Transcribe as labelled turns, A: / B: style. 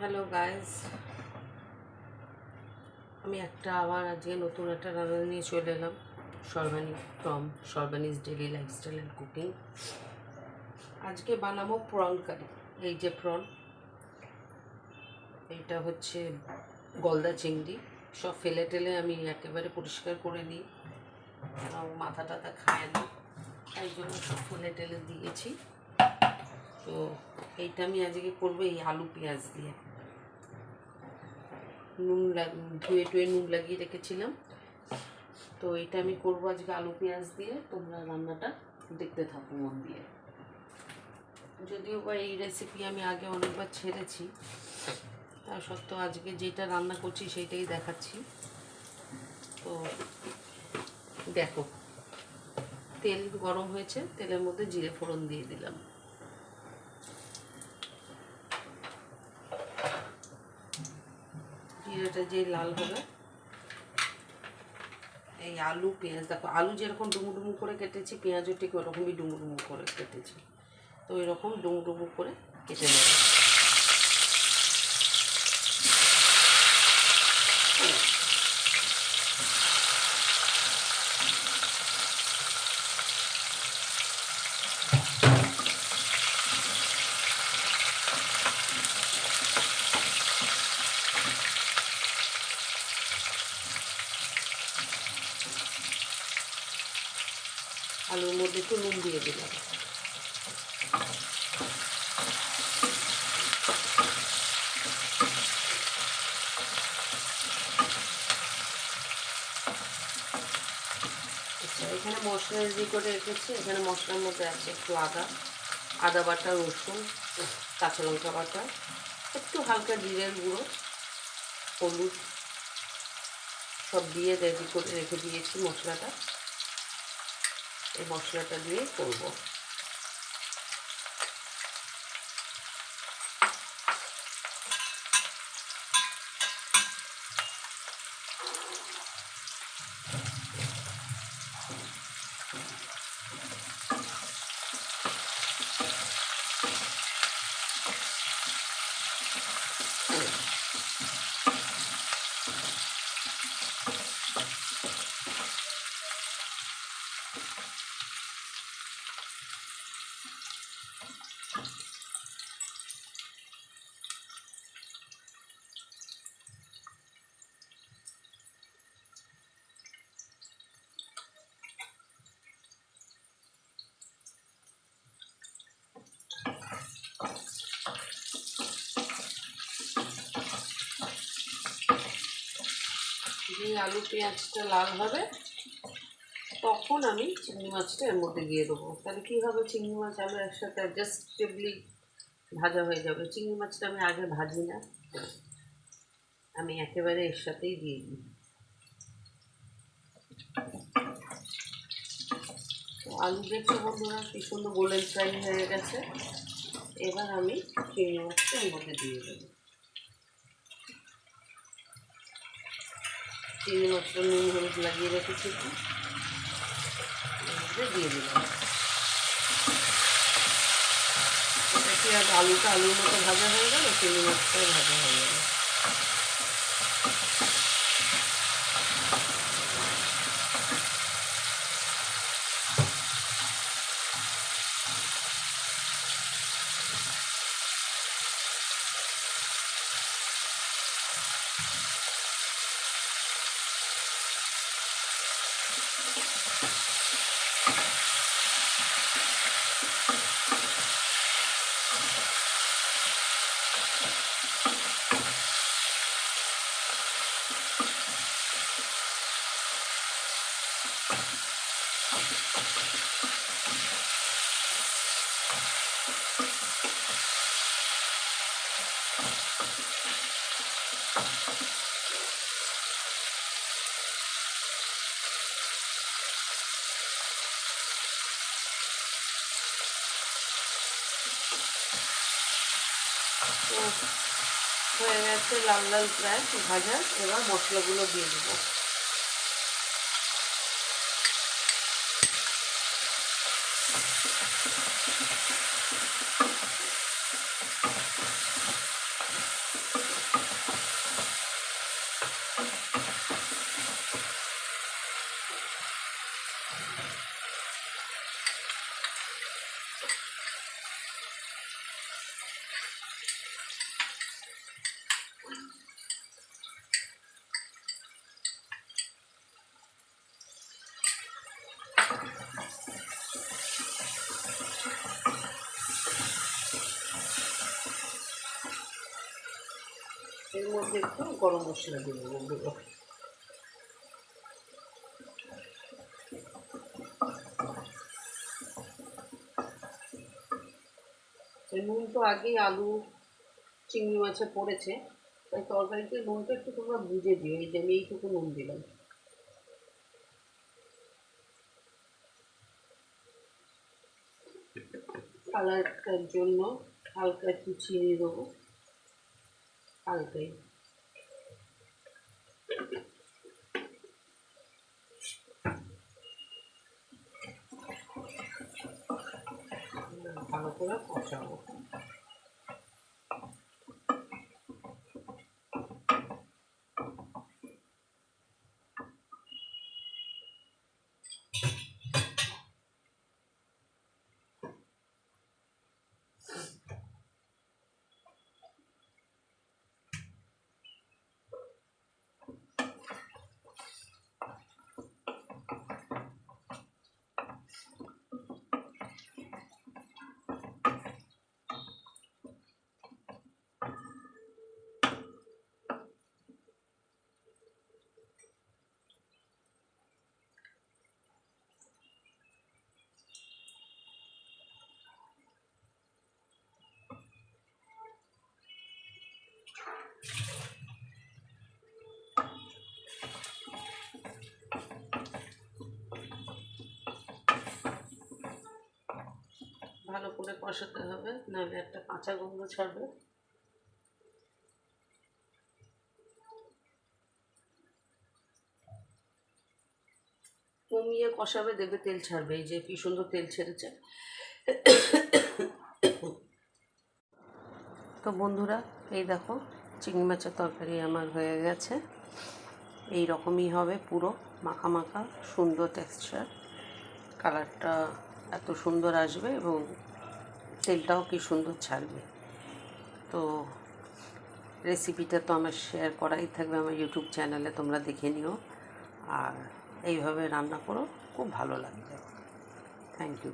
A: Hello guys আমি একটা আবার আজকে নতুন একটা রান্না নিয়ে চলে এলাম। Sarbani from Sarbani's daily lifestyle and cooking আজকে বানাবো প্রন কারি এই যে প্রন এইটা হচ্ছে গলদা চিংড়ি। সব ফেলে টেলে আমি একেবারে পরিষ্কার করে নিই। মাথা টাথা খায় না। তাই জন্য সব ফেলে টেলে দিয়েছি। তো এইটা আমি আজকে করব এই আলু পেঁয়াজ দিয়ে। নুন ধুয়ে টুয়ে নুন লাগিয়ে রেখেছিলাম। তো এটা আমি করব আজকে আলু পেঁয়াজ দিয়ে। তোমরা রান্নাটা দেখতে থাকো মন দিয়ে। যদিও বা এই রেসিপি আমি আগে অনেকবার ছেড়েছি, তা সত্ত্বেও আজকে যেটা রান্না করছি সেইটাই দেখাচ্ছি। তো দেখো, তেল গরম হয়েছে, তেলের মধ্যে জিরে ফোড়ন দিয়ে দিলাম। জিরেটা যে লাল হবে, এই আলু, পেঁয়াজ, দেখো, আলু যেরকম ডুমু ডুমু করে কেটেছি, পেঁয়াজও ঠিক ওরকমই ডুমু ডুমু করে কেটেছি। তো এরকম ডুমু ডুমু করে কেটে নেব। মধ্যে একটু নুন দিয়ে দিলাম। আচ্ছা এখানে মশলা রেডি করে রেখেছি। এখানে মশলার মধ্যে আছে একটু আদা আদা বাটা, রসুন, কাঁচা লঙ্কা বাটা, একটু হালকা জিরের গুঁড়ো, হলুদ, সব দিয়ে রেডি করে রেখে দিয়েছি মশলাটা। এই মশলাটা দিয়ে করব। আলু, পেঁয়াজটা লাল হবে, তখন আমি চিংড়ি মাছটা এর মধ্যে দিয়ে দেবো। তাহলে কী হবে? চিংড়ি মাছ আলু একসাথে অ্যাডজাস্টেবলি ভাজা হয়ে যাবে। চিংড়ি মাছটা আমি আগে ভাজি না, আমি একেবারে এর সাথেই দিয়ে দিই। আলু দেখছ বন্ধুরা, কি সুন্দর গোল্ডেন ফ্রাই হয়ে গেছে। এবার আমি চিংড়ি মাছটা এর মধ্যে দিয়ে দেবো। চিংড়ি মশলা নুন হলুদ লাগিয়ে রেখেছি একটু দিয়ে দিলাম। আর আলুটা আলুর মতো ভাজা হয়ে গেল? চিনি মাছটাও ভাজা হয়ে গেল। হয়ে গেছে লাল লাল প্রায় ভাজা এবার মশলাগুলো দিয়ে দেবো। মধ্যে একটু গরম মশলা দিয়ে দেবো গুঁড়ো নুন তো আগেই আলু, চিংড়ি মাছে পড়েছে, তাই তরকারিতে নুনটা একটু তোমরা বুঝে দিও, এই যে আমি এইটুকু নুন দিলাম। কালারটার জন্য হালকা একটু চিনি দেবো, হালকাই। ভালো করে কষাবো ভালো করে কষাতে হবে, নাহলে একটা কাঁচা গন্ধ ছাড়বে। কমিয়ে কষাবে, দেখবে তেল ছাড়বে, এই যে কি সুন্দর তেল ছেড়েছে। তো বন্ধুরা, এই দেখো, চিংড়ি মাছের তরকারি আমার হয়ে গেছে। এই রকমই হবে পুরো, মাখা মাখা, সুন্দর টেক্সচার কালারটা এত সুন্দর আসবে এবং তেলটাও কি সুন্দর ছাড়বে। তো রেসিপিটা তো আমার শেয়ার করাই থাকবে আমার ইউটিউব চ্যানেলে তোমরা দেখে নিও। আর এইভাবে রান্না করো, খুব ভালো লাগবে। Thank you